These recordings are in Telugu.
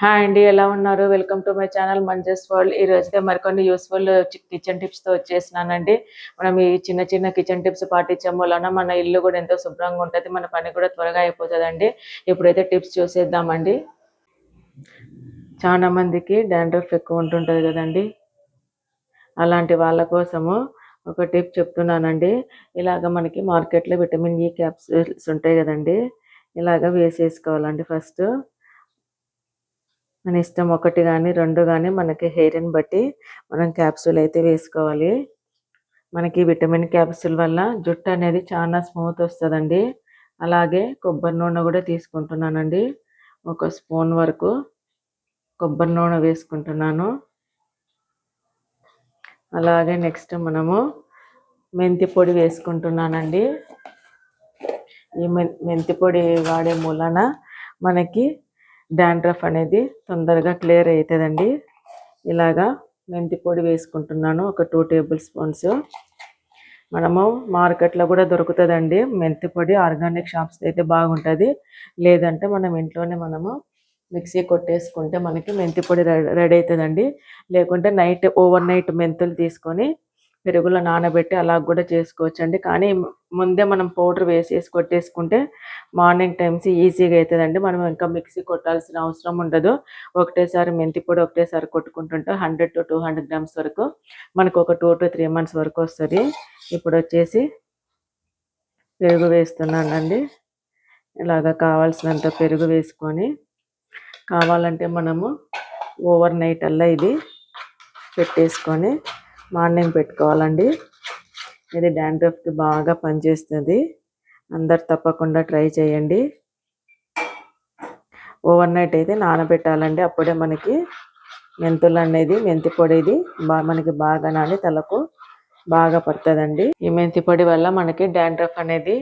హాయ్ అండి ఎలా ఉన్నారు? Welcome to my channel Manjas world. ఈ రోజైతే మరికొన్ని యూస్ఫుల్ కిచెన్ టిప్స్తో వచ్చేసినానండి. మనం ఈ చిన్న చిన్న కిచెన్ టిప్స్ పాటించడం వలన మన ఇల్లు కూడా ఎంతో శుభ్రంగా ఉంటుంది మన పని కూడా త్వరగా అయిపోతుందండి. ఇప్పుడైతే టిప్స్ చూసేద్దామండి. చాలా మందికి డాండ్రఫ్ ఎక్కువ ఉంటుంటుంది కదండి. అలాంటి వాళ్ళ కోసము ఒక టిప్ చెప్తున్నానండి. ఇలాగ మనకి మార్కెట్లో విటమిన్ ఈ క్యాప్సూల్స్ ఉంటాయి కదండి. ఇలాగ వేసేసుకోవాలండి ఫస్ట్. మన ఇష్టం ఒకటి కానీ రెండు కానీ మనకి హెయిర్ని బట్టి మనం క్యాప్సూల్ అయితే వేసుకోవాలి. మనకి విటమిన్ క్యాప్సూల్ వల్ల జుట్టు అనేది చాలా స్మూత్ వస్తుందండి. అలాగే కొబ్బరి నూనె కూడా తీసుకుంటున్నానండి. ఒక స్పూన్ వరకు కొబ్బరి నూనె వేసుకుంటున్నాను. అలాగే నెక్స్ట్ మనము మెంతి పొడి వేసుకుంటున్నానండి. ఈ మెంతి పొడి వాడే మూలన మనకి డాండ్రఫ్ అనేది తొందరగా క్లియర్ అవుతుందండి ఇలాగా మెంతి పొడి వేసుకుంటున్నాను ఒక టూ టేబుల్ స్పూన్స్. మనము మార్కెట్లో కూడా దొరుకుతుందండి. మెంతి పొడి ఆర్గానిక్ షాప్స్ అయితే బాగుంటుంది. లేదంటే మనం ఇంట్లోనే మనము మిక్సీ కొట్టేసుకుంటే మనకి మెంతి పొడి రెడీ అవుతుందండి లేకుంటే నైట్ ఓవర్ నైట్ మెంతులు తీసుకొని పెరుగులో నానబెట్టి అలా కూడా చేసుకోవచ్చు అండి కానీ ముందే మనం పౌడర్ వేసేసి కొట్టేసుకుంటే మార్నింగ్ టైమ్స్ ఈజీగా అవుతుందండి మనం ఇంకా మిక్సీ కొట్టాల్సిన అవసరం ఉండదు. ఒకటేసారి మెంతి పొడి ఒకటేసారి కొట్టుకుంటుంటే hundred to two hundred grams వరకు మనకు ఒక టూ టు త్రీ మంత్స్ వరకు వస్తుంది. ఇప్పుడు వచ్చేసి పెరుగు వేస్తున్నానండి. ఇలాగ కావాల్సినంత పెరుగు వేసుకొని కావాలంటే మనము ఓవర్ నైట్ అల్లా ఇది పెట్టేసుకొని మార్నింగ్ పెట్టుకోవాలండి. ఇది డాండ్రఫ్కి బాగా పనిచేస్తుంది. అందరు తప్పకుండా ట్రై చేయండి. ఓవర్ నైట్ అయితే నానబెట్టాలండి. అప్పుడే మనకి మెంతులు అనేది మెంతి పొడిది బా మనకి బాగా నాని తలకు బాగా పడుతుందండి. ఈ మెంతి పొడి వల్ల మనకి డాండ్రఫ్ అనేది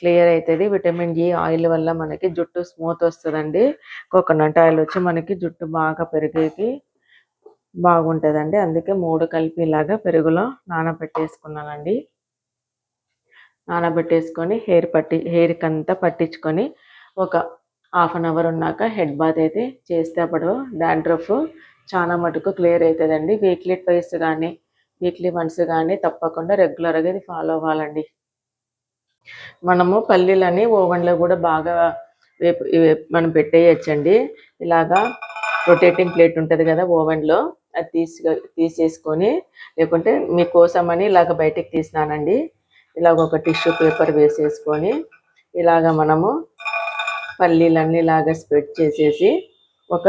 క్లియర్ అవుతుంది విటమిన్ ఈ ఆయిల్ వల్ల మనకి జుట్టు స్మూత్ వస్తుందండి. కోకోనట్ ఆయిల్ వచ్చి మనకి జుట్టు బాగా పెరిగేకి బాగుంటుందండి. అందుకే మూడు కలిపి ఇలాగా పెరుగులో నానబెట్టేసుకున్నానండి. నానబెట్టేసుకొని హెయిర్ పట్టి హెయిర్కి అంతా పట్టించుకొని ఒక హాఫ్ అన్ అవర్ ఉన్నాక హెడ్ బాత్ అయితే చేస్తే అప్పుడు డాండ్రఫ్ చాలా మటుకు క్లియర్ అవుతుందండి వీక్లీ ట్వైస్ కానీ వీక్లీ వన్స్ కానీ తప్పకుండా రెగ్యులర్గా ఇది ఫాలో అవ్వాలండి. మనము పల్లీలని ఓవెన్లో కూడా బాగా వేపు మనం పెట్టేయచ్చండి. ఇలాగా రొటేటింగ్ ప్లేట్ ఉంటుంది కదా ఓవెన్లో. అది తీసి తీసేసుకొని లేకుంటే మీకోసమని ఇలాగ బయటికి తీసినానండి. ఇలాగ ఒక టిష్యూ పేపర్ వేసేసుకొని ఇలాగ మనము పల్లీలన్నీ ఇలాగ స్ప్రెడ్ చేసేసి ఒక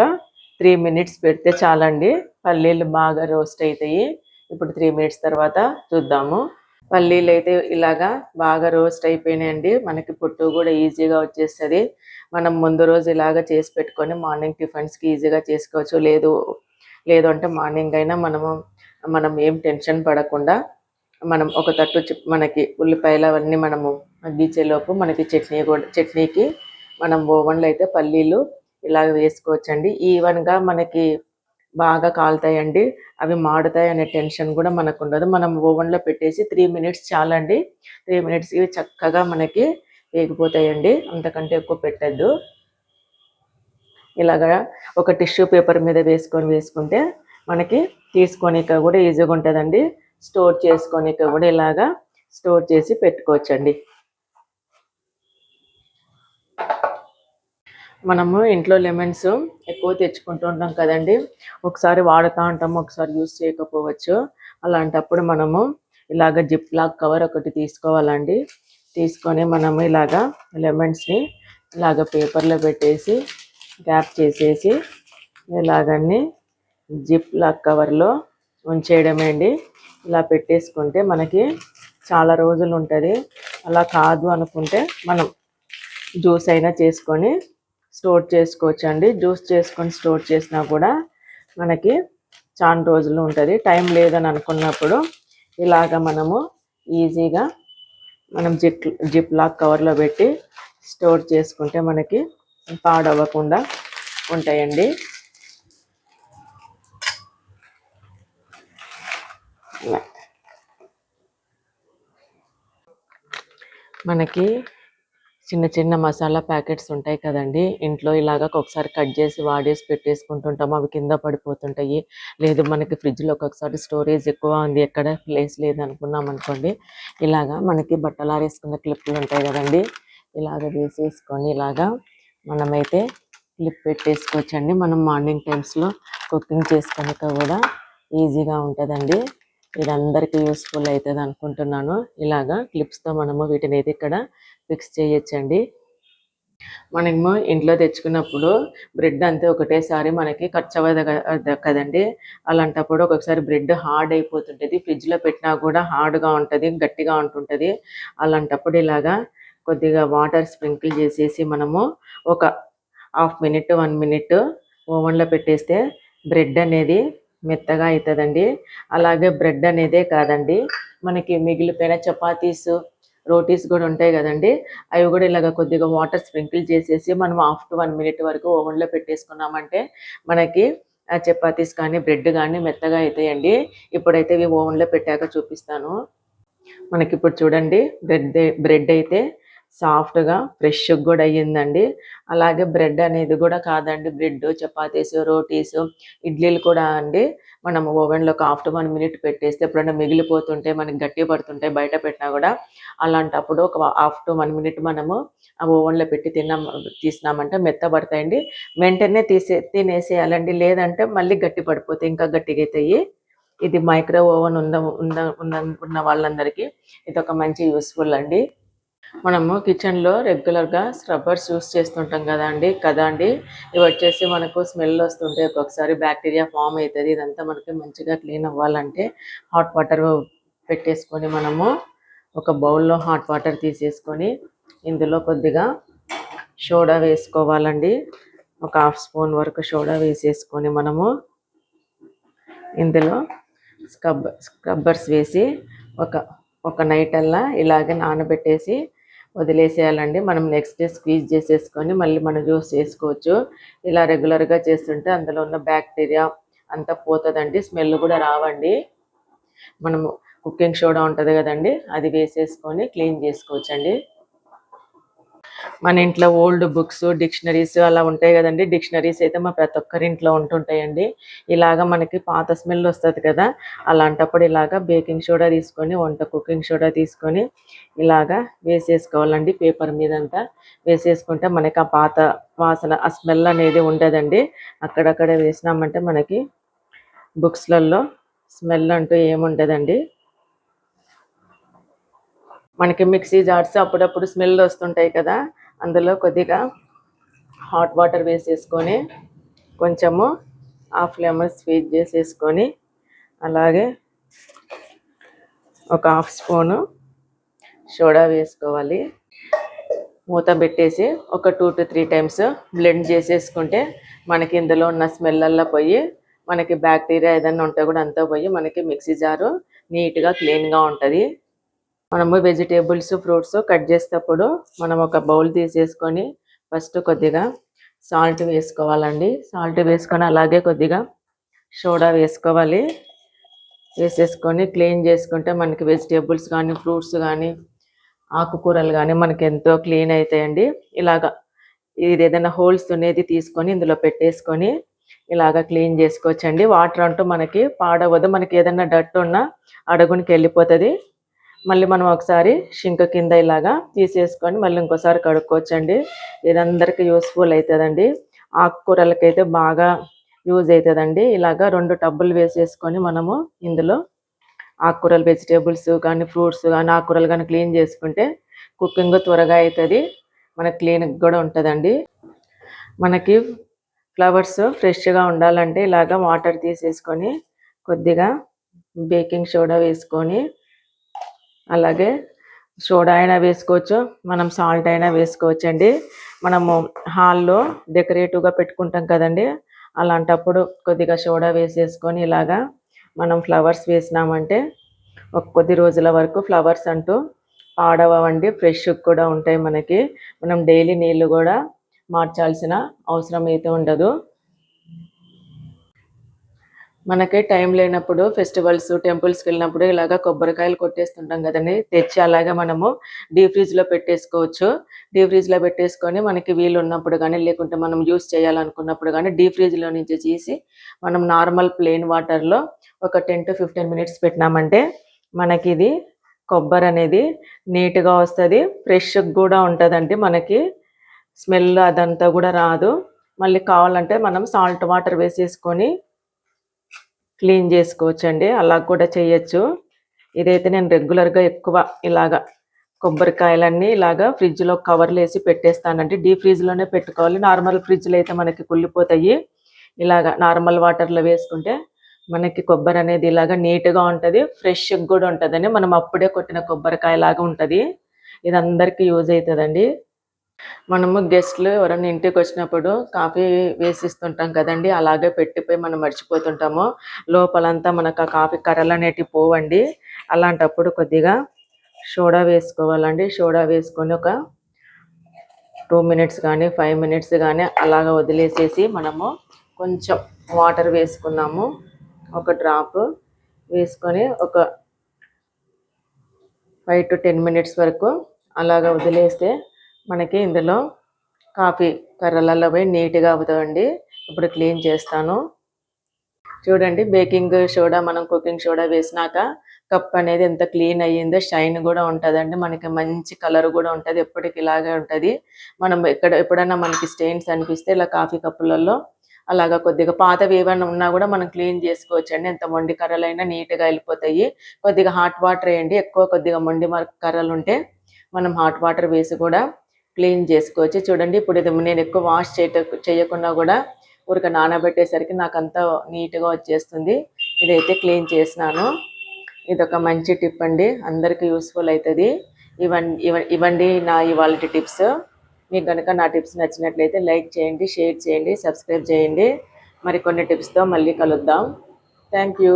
త్రీ మినిట్స్ పెడితే చాలండి. పల్లీలు బాగా రోస్ట్ అవుతాయి ఇప్పుడు త్రీ మినిట్స్ తర్వాత చూద్దాము. పల్లీలు అయితే ఇలాగా బాగా రోస్ట్ అయిపోయినాయండి. మనకి పుట్టు కూడా ఈజీగా వచ్చేస్తుంది. మనం ముందు రోజు ఇలాగ చేసి పెట్టుకొని మార్నింగ్ టిఫిన్స్కి ఈజీగా చేసుకోవచ్చు. లేదు లేదు అంటే మార్నింగ్ అయినా మనము మనం ఏం టెన్షన్ పడకుండా మనం ఒక తట్టు మనకి ఉల్లిపాయలు అవన్నీ మనము గీచేలోపు మనకి చట్నీ కూడా చట్నీకి మనం ఓవెన్లో అయితే పల్లీలు ఇలాగ వేసుకోవచ్చండి. ఈవెన్గా మనకి బాగా కాలుతాయండి అవి మాడుతాయి అనే టెన్షన్ కూడా మనకు ఉండదు మనం ఓవెన్లో పెట్టేసి త్రీ మినిట్స్ చాలండి. త్రీ మినిట్స్ ఇవి చక్కగా మనకి వేగిపోతాయండి. అంతకంటే ఎక్కువ పెట్టద్దు. ఇలాగా ఒక టిష్యూ పేపర్ మీద వేసుకొని వేసుకుంటే మనకి తీసుకోనిక కూడా ఈజీగా ఉంటుందండి. స్టోర్ చేసుకోనిక కూడా ఇలాగా స్టోర్ చేసి పెట్టుకోవచ్చండి. మనము ఇంట్లో లెమన్స్ ఎక్కువ తెచ్చుకుంటూ ఉంటాం కదండి. ఒకసారి వాడుతూ ఉంటాము ఒకసారి యూస్ చేయకపోవచ్చు. అలాంటప్పుడు మనము ఇలాగ జిప్ లాక్ కవర్ ఒకటి తీసుకోవాలండి. తీసుకొని మనము ఇలాగా లెమన్స్ని ఇలాగ పేపర్లో పెట్టేసి గ్యాప్ చేసేసి ఇలాగన్నీ జిప్ లాక్ కవర్లో ఉంచేయడమే అండి. ఇలా పెట్టేసుకుంటే మనకి చాలా రోజులు ఉంటుంది. అలా కాదు అనుకుంటే మనం జ్యూస్ అయినా చేసుకొని స్టోర్ చేసుకోవచ్చు అండి జ్యూస్ చేసుకొని స్టోర్ చేసినా కూడా మనకి చాలా రోజులు ఉంటుంది. టైం లేదని అనుకున్నప్పుడు ఇలాగ మనము ఈజీగా మనం జిప్ జిప్ లాక్ కవర్లో పెట్టి స్టోర్ చేసుకుంటే మనకి పాడవకుండా ఉంటాయండి. మనకి చిన్న చిన్న మసాలా ప్యాకెట్స్ ఉంటాయి కదండి. ఇంట్లో ఇలాగ ఒకసారి కట్ చేసి వాడేసి పెట్టేసుకుంటుంటాము. అవి కింద పడిపోతుంటాయి. లేదు మనకి ఫ్రిడ్జ్లో ఒక్కొక్కసారి స్టోరేజ్ ఎక్కువ ఉంది. ఎక్కడ ప్లేస్ లేదు అనుకున్నాం అనుకోండి. ఇలాగా మనకి బట్టలారేసుకున్న క్లిప్లు ఉంటాయి కదండి. ఇలాగ వేసేసుకొని ఇలాగా మనమైతే క్లిప్ పెట్టేసుకోవచ్చండి. మనం మార్నింగ్ టైమ్స్లో కుకింగ్ చేసుకోనిక కూడా ఈజీగా ఉంటుందండి. ఇది అందరికీ యూస్ఫుల్ అవుతుంది అనుకుంటున్నాను. ఇలాగా క్లిప్స్తో మనము వీటిని అయితే ఇక్కడ ఫిక్స్ చేయొచ్చండి. మనము ఇంట్లో తెచ్చుకున్నప్పుడు బ్రెడ్ అంతే ఒకటేసారి మనకి ఖర్చు అవ్వదు కదండి. అలాంటప్పుడు ఒక్కొక్కసారి బ్రెడ్ హార్డ్ అయిపోతుంటుంది. ఫ్రిడ్జ్లో పెట్టినా కూడా హార్డ్గా ఉంటుంది గట్టిగా ఉంటుంటుంది. అలాంటప్పుడు ఇలాగా కొద్దిగా వాటర్ స్ప్రింకిల్ చేసేసి మనము ఒక హాఫ్ మినిట్ వన్ మినిట్ ఓవెన్లో పెట్టేస్తే బ్రెడ్ అనేది మెత్తగా అవుతుందండి అలాగే బ్రెడ్ అనేదే కాదండి. మనకి మిగిలిపోయిన చపాతీస్ రోటీస్ కూడా ఉంటాయి కదండి. అవి కూడా ఇలాగ కొద్దిగా వాటర్ స్ప్రింకిల్ చేసేసి మనం హాఫ్ టు వన్ మినిట్ వరకు ఓవెన్లో పెట్టేసుకున్నామంటే మనకి ఆ చపాతీస్ కానీ బ్రెడ్ కానీ మెత్తగా అవుతాయండి ఇప్పుడైతే ఇవి ఓవెన్లో పెట్టాక చూపిస్తాను. మనకి ఇప్పుడు చూడండి బ్రెడ్ బ్రెడ్ అయితే సాఫ్ట్గా ఫ్రెష్ కూడా అయ్యిందండి. అలాగే బ్రెడ్ అనేది కూడా కాదండి. బ్రెడ్ చపాతీస్ రోటీస్ ఇడ్లీలు కూడా అండి. మనం ఓవెన్లో ఒక హాఫ్ టు వన్ మినిట్ పెట్టేస్తే ఎప్పుడైనా మిగిలిపోతుంటే మనకి గట్టి పడుతుంటే బయట పెట్టినా కూడా అలాంటప్పుడు ఒక హాఫ్ టు వన్ మినిట్ మనము ఆ ఓవెన్లో పెట్టి తిన్నాం తీసినామంటే మెత్తబడతాయండి. వెంటనే తీసే తినేసేయాలండి. లేదంటే మళ్ళీ గట్టి పడిపోతాయి ఇంకా గట్టిగా అవుతాయి ఇది మైక్రో ఓవెన్ ఉంద ఉన్న ఉన్న వాళ్ళందరికీ ఇది ఒక మంచి యూస్ఫుల్ అండి. మనము కిచెన్లో రెగ్యులర్గా స్క్రబ్బర్స్ యూస్ చేస్తుంటాం కదా అండి. కదా అండి? ఇవి వచ్చేసి మనకు స్మెల్ వస్తుంటే ఒక్కొక్కసారి బ్యాక్టీరియా ఫామ్ అవుతుంది. ఇదంతా మనకి మంచిగా క్లీన్ అవ్వాలంటే హాట్ వాటర్ పెట్టేసుకొని మనము ఒక బౌల్లో హాట్ వాటర్ తీసేసుకొని ఇందులో కొద్దిగా సోడా వేసుకోవాలండి. ఒక హాఫ్ స్పూన్ వరకు సోడా వేసేసుకొని మనము ఇందులో స్క్రబ్ స్క్రబ్బర్స్ వేసి ఒక ఒక నైట్ అల్లా ఇలాగే నానబెట్టేసి వదిలేసేయాలండి. మనం నెక్స్ట్ డే స్క్వీజ్ చేసేసుకొని మళ్ళీ మనం జ్యూస్ చేసుకోవచ్చు. ఇలా రెగ్యులర్గా చేస్తుంటే అందులో ఉన్న బ్యాక్టీరియా అంతా పోతుందండి. స్మెల్ కూడా రావండి. మనము కుకింగ్ సోడా ఉంటుంది కదండి అది వేసేసుకొని క్లీన్ చేసుకోవచ్చండి. మన ఇంట్లో ఓల్డ్ బుక్స్ డిక్షనరీస్ అలా ఉంటాయి కదండి. డిక్షనరీస్ అయితే మా ప్రతి ఒక్కరి ఇంట్లో ఉంటుంటాయండి. ఇలాగ మనకి పాత స్మెల్ వస్తుంది కదా అలాంటప్పుడు ఇలాగ బేకింగ్ సోడా తీసుకొని వంట కుకింగ్ సోడా తీసుకొని ఇలాగా వేసేసుకోవాలండి పేపర్ మీద అంతా వేసేసుకుంటే మనకి ఆ పాత వాసన ఆ స్మెల్ అనేది ఉండదండి. అక్కడక్కడ వేసినామంటే మనకి బుక్స్లలో స్మెల్ అంటూ ఏముండదండి. మనకి మిక్సీ జార్స్ అప్పుడప్పుడు స్మెల్ వస్తుంటాయి కదా అందులో కొద్దిగా హాట్ వాటర్ వేసేసుకొని కొంచెము హాఫ్ లెమన్ స్వీట్ చేసేసుకొని అలాగే ఒక హాఫ్ స్పూను సోడా వేసుకోవాలి. మూత పెట్టేసి ఒక two to three times blend చేసేసుకుంటే మనకి ఇందులో ఉన్న స్మెల్లల్లా పోయి మనకి బ్యాక్టీరియా ఏదైనా ఉంటే కూడా అంతా పోయి మనకి మిక్సీ జారు నీట్గా క్లీన్గా ఉంటుంది. మనము వెజిటేబుల్స్ ఫ్రూట్స్ కట్ చేసేటప్పుడు మనం ఒక బౌల్ తీసేసుకొని ఫస్ట్ కొద్దిగా సాల్ట్ వేసుకోవాలండి. సాల్ట్ వేసుకొని అలాగే కొద్దిగా సోడా వేసుకోవాలి. వేసేసుకొని క్లీన్ చేసుకుంటే మనకి వెజిటేబుల్స్ కానీ ఫ్రూట్స్ కానీ ఆకుకూరలు కానీ మనకి ఎంతో క్లీన్ అవుతాయండి ఇలాగా ఇది ఏదైనా హోల్స్ అనేది తీసుకొని ఇందులో పెట్టేసుకొని ఇలాగ క్లీన్ చేసుకోవచ్చండి. వాటర్ అంటూ మనకి పాడవద్దు మనకి ఏదైనా డట్ ఉన్నా అడుగునికి వెళ్ళిపోతుంది. మళ్ళీ మనం ఒకసారి షింక్ కింద ఇలాగా తీసేసుకొని మళ్ళీ ఇంకోసారి కడుక్కోవచ్చండి. ఇది అందరికీ యూస్ఫుల్ అవుతుందండి ఆకుకూరలకైతే బాగా యూజ్ అవుతుందండి ఇలాగా రెండు టబ్బులు వేసేసుకొని మనము ఇందులో ఆకుకూరలు వెజిటేబుల్స్ కానీ ఫ్రూట్స్ కానీ ఆకుకూరలు కానీ క్లీన్ చేసుకుంటే కుకింగ్ త్వరగా అవుతుంది మనకి క్లీన్గా కూడా ఉంటుందండి. మనకి ఫ్లవర్స్ ఫ్రెష్గా ఉండాలంటే ఇలాగా వాటర్ తీసేసుకొని కొద్దిగా బేకింగ్ సోడా వేసుకొని అలాగే సోడా అయినా వేసుకోవచ్చు మనం సాల్ట్ అయినా వేసుకోవచ్చు అండి మనము హాల్లో డెకరేటివ్గా పెట్టుకుంటాం కదండి అలాంటప్పుడు కొద్దిగా సోడా వేసేసుకొని ఇలాగా మనం ఫ్లవర్స్ వేసినామంటే ఒక కొద్ది రోజుల వరకు ఫ్లవర్స్ అంటూ పాడవండి ఫ్రెష్ కూడా ఉంటాయి మనకి. మనం డైలీ నీళ్ళు కూడా మార్చాల్సిన అవసరం అయితే ఉండదు. మనకి టైం లేనప్పుడు ఫెస్టివల్స్ టెంపుల్స్కి వెళ్ళినప్పుడు ఇలాగ కొబ్బరికాయలు కొట్టేస్తుంటాం కదండి. తెచ్చి అలాగే మనము డీ ఫ్రిడ్జ్లో పెట్టేసుకోవచ్చు. డీ ఫ్రిడ్జ్లో పెట్టేసుకొని మనకి వీలు ఉన్నప్పుడు కానీ లేకుంటే మనం యూస్ చేయాలనుకున్నప్పుడు కానీ డీ ఫ్రిడ్జ్లో నుంచి తీసి మనం నార్మల్ ప్లెయిన్ వాటర్లో ఒక టెన్ టు ఫిఫ్టీన్ మినిట్స్ పెట్టినామంటే మనకి ఇది కొబ్బరి అనేది నీట్గా వస్తుంది. ఫ్రెష్ కూడా ఉంటుందండి మనకి. స్మెల్ అదంతా కూడా రాదు. మళ్ళీ కావాలంటే మనం సాల్ట్ వాటర్ వేసేసుకొని క్లీన్ చేసుకోవచ్చు అండి అలా కూడా చేయొచ్చు. ఇదైతే నేను రెగ్యులర్గా ఎక్కువ ఇలాగా కొబ్బరికాయలన్నీ ఇలాగా ఫ్రిడ్జ్లో కవర్లు వేసి పెట్టేస్తానండి. డీ ఫ్రిడ్జ్లోనే పెట్టుకోవాలి. నార్మల్ ఫ్రిడ్జ్లో అయితే మనకి కుళ్ళిపోతాయి. ఇలాగా నార్మల్ వాటర్లో వేసుకుంటే మనకి కొబ్బరి అనేది ఇలాగా నీట్గా ఉంటుంది. ఫ్రెష్గా కూడా ఉంటుందని మనం అప్పుడే కొట్టిన కొబ్బరికాయ లాగా ఉంటుంది. ఇది అందరికీ యూజ్ అవుతుందండి. మనము గెస్ట్లు ఎవరైనా ఇంటికి వచ్చినప్పుడు కాఫీ వేసిస్తుంటాం కదండి అలాగే పెట్టిపోయి మనం మర్చిపోతుంటాము. లోపలంతా మనకు ఆ కాఫీ కర్రలు అనేటివి పోవండి. అలాంటప్పుడు కొద్దిగా సోడా వేసుకోవాలండి. సోడా వేసుకొని ఒక టూ మినిట్స్ కానీ ఫైవ్ మినిట్స్ కానీ అలాగ వదిలేసేసి మనము కొంచెం వాటర్ వేసుకున్నాము. ఒక డ్రాప్ వేసుకొని ఒక ఫైవ్ టు టెన్ మినిట్స్ వరకు అలాగ వదిలేస్తే మనకి ఇందులో కాఫీ కర్రలలో పోయి నీట్గా అవుతుందండి ఇప్పుడు క్లీన్ చేస్తాను. చూడండి బేకింగ్ సోడా మనం కుకింగ్ సోడా వేసినాక కప్ అనేది ఎంత క్లీన్ అయ్యిందో షైన్ కూడా ఉంటుందండి. మనకి మంచి కలర్ కూడా ఉంటుంది ఎప్పటికి ఇలాగే ఉంటుంది. మనం ఎక్కడ ఎప్పుడైనా మనకి స్టెయిన్స్ అనిపిస్తే ఇలా కాఫీ కప్పులలో అలాగా కొద్దిగా పాతవి ఏమైనా ఉన్నా కూడా మనం క్లీన్ చేసుకోవచ్చు అండి ఎంత మొండి కర్రలైనా నీట్గా వెళ్ళిపోతాయి. కొద్దిగా హాట్ వాటర్ వేయండి. ఎక్కువ కొద్దిగా మొండి కర్రలు ఉంటే మనం హాట్ వాటర్ వేసి కూడా క్లీన్ చేసుకోవచ్చు. చూడండి ఇప్పుడు ఇది నేను ఎక్కువ వాష్ చేయ చేయకుండా కూడా ఊరిక నానబెట్టేసరికి నాకు అంతా నీట్గా వచ్చేస్తుంది. ఇదైతే క్లీన్ చేసినాను. ఇది ఒక మంచి టిప్ అండి. అందరికీ యూస్ఫుల్ అవుతుంది ఇవన్నీ ఇవ్వండి నా ఇవాళ టిప్స్. మీకు కనుక నా టిప్స్ నచ్చినట్లయితే లైక్ చేయండి షేర్ చేయండి సబ్స్క్రైబ్ చేయండి. మరికొన్ని టిప్స్తో మళ్ళీ కలుద్దాం. Thank you.